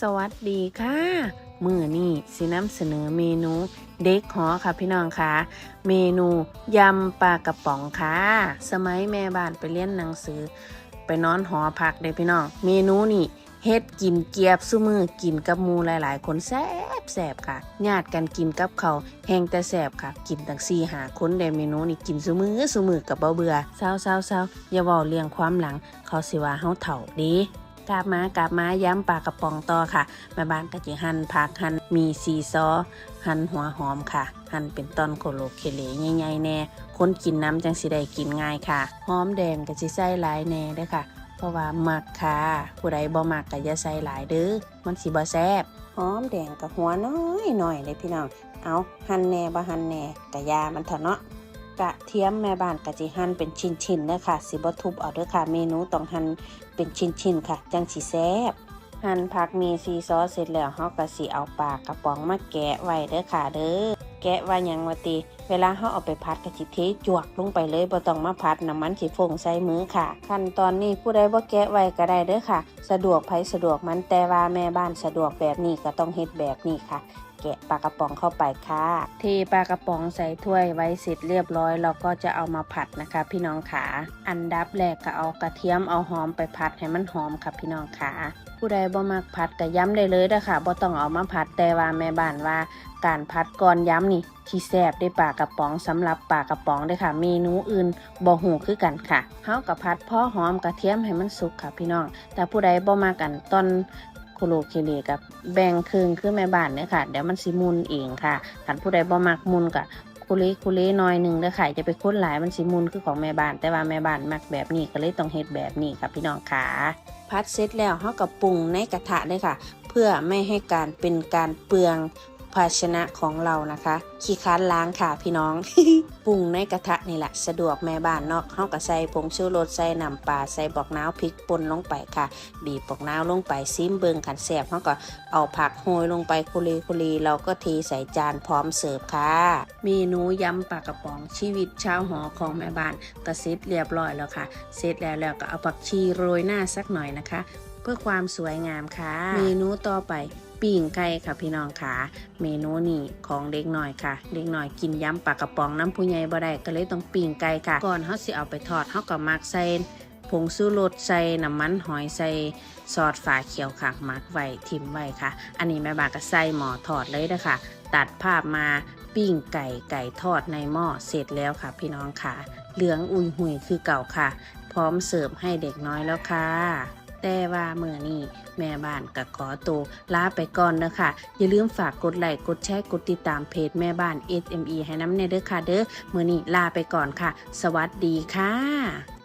สวัสดีค่ะมือนี่สินำเสนอเมนูเด็กหอค่ะพี่น้องค่ะ เมนูยำปลากระป๋องค่ะ สมัยแม่บ้านไปเรียนหนังสือ ไปนอนหอพักเด้พี่น้อง เมนูนี่เฮ็ดกินเกียบซุมือกินกับมูหลายๆ คนแซ่บแสบค่ะญาติกันกินกับเขาแห้งแต่แสบค่ะ กินตั้งสี่หาคนได้เมนูนี่กินซุมือซุมือกับเบาเบื่อเศร้าเศร้าเศร้าอย่าเว้าเรื่องความหลัง เขาสิว่าเฮาเฒ่าดี กาบมากาบมาย้ำปลากระป๋องต่อค่ะแม่บ้านก็จะหั่นผักหั่นมีซีซอหั่นหัวหอมค่ะ หั่นเป็นตอนโคโลเคเลใหญ่ๆแน่คนกินน้ำจังสิได้กินง่ายค่ะหอมแดงก็สิใส่หลายแน่เด้ค่ะ เพราะว่ามักค่ะ ผู้ใดบ่มักก็อย่าใส่หลายเด้อมันสิบ่แซ่บหอมแดงกับหัวน้อยหน่อยเลยพี่น้องเอาหั่นแน่บ่หั่นแน่กะยามันเถอะเนาะ กระเทียมแม่บ้านกะจิหั่นเป็นชิ้นๆเด้อค่ะสิบ่ทุบเอาเด้อค่ะ เมนูต้องหั่นเป็นชิ้นๆค่ะ จังสิแซ่บหั่นผักมีซีซอสเสร็จแล้วเฮาก็สิเอาปลากระป๋องมาแกะไว้เด้อค่ะเด้อแกะว่าหยังว่าติเวลาเฮาเอาไปพัดก็สิเทจวกลงไปเลยบ่ต้องมาพัดน้ำมันสิฟงใส่มือค่ะ ขั้นตอนนี้ผู้ใดบ่แกะไว้ก็ได้เด้อค่ะ สะดวกไผสะดวกมันแต่ว่าแม่บ้านสะดวกแบบนี้ก็ต้องเฮ็ดแบบนี้ค่ะ แกะปลากระป๋องเข้าไปค่ะเทปลากระป๋องใส่ถ้วยไว้เสร็จเรียบร้อย เราก็จะเอามาผัดนะคะ พี่น้องขาอันดับแรกก็เอากระเทียมเอาหอมไปผัดให้มันหอมค่ะพี่น้องขาผู้ใดบ่มักผัดก็ย้ำได้เลยนะคะบ่ต้องเอามาผัดแต่ว่าแม่บ้านว่า การผัดก่อนย้ำนี่ที่แซ่บได้ปลากระป๋องสำหรับปลากระป๋องเด้ค่ะ เมนูอื่นบ่หูคือกันค่ะเฮากับผัดพอหอมกระเทียมให้มันสุกค่ะพี่น้อง แต่ผู้ใดบ่มากันตอนโคโลเคเลกับแบ่งครึ่งคือแม่บ้านเนี่ยค่ะ เดี๋ยวมันสิมุนเองค่ะคันผู้ใดบ่มักมุนกับคุเลคุเลน้อยหนึ่งเด้อค่ะจะไปค้นหลายมันสิมุนคือของแม่บ้าน แต่ว่าแม่บ้านมักแบบนี้ก็เลยต้องเฮ็ดแบบนี้ค่ะพี่น้องค่ะพัดเสร็จแล้วเฮาก็ปรุงในกระทะเลยค่ะ เพื่อไม่ให้การเป็นการเปลือง ภาชนะของเรานะคะ ขี้ค้านล้างค่ะพี่น้อง ปรุงในกระทะนี่แหละ สะดวกแม่บ้านเนาะเฮาก็ใส่ผงชูรสใส่น้ำปลาใส่บอกน้าวพริกป่นลงไปค่ะ บีบบอกน้าวลงไปซิมเบิงขันแสบเฮาก็เอาผักโรยลงไปคุรีคุรีเราก็เทใส่จานพร้อมเสิร์ฟค่ะ เมนูยำปลากระป๋องชีวิตชาวหอของแม่บ้านก็เสร็จเรียบร้อยแล้วค่ะ เสร็จแล้วแล้วก็เอาผักชีโรยหน้าสักหน่อยนะคะ เพื่อความสวยงามค่ะ เมนูต่อไป ปิ่งไก่ค่ะพี่น้องค่ะ เมนูนี้ของเด็กหน่อยค่ะ เด็กหน่อยกินยำปลากระป๋องน้ำผู้ใหญ่บ่ได้ก็เลยต้องปิ่งไก่ค่ะ ก่อนเฮาสิเอาไปทอดเฮาก็มักใส่ผงซูรสใส่น้ำมันหอยใส่ซอสฝาเขียวค่ะมักไว้ทิมไว้ค่ะ อันนี้แม่บาก็ใส่หม้อทอดเลยนะคะตัดภาพมาปิ้งไก่ไก่ทอดในหม้อเสร็จแล้วค่ะ พี่น้องค่ะ เหลืองอุยหุยคือเก่าค่ะ พร้อมเสิร์ฟให้เด็กน้อยแล้วค่ะ แต่ว่าเมื่อนี้แม่บ้านก็ขอตัวลาไปก่อนนะคะอย่าลืมฝากกดไลค์กดแชร์กดติดตามเพจแม่บ้าน SME ให้น้ำเนเด้อค่ะเด้อเมื่อนี้ลาไปก่อนค่ะ สวัสดีค่ะ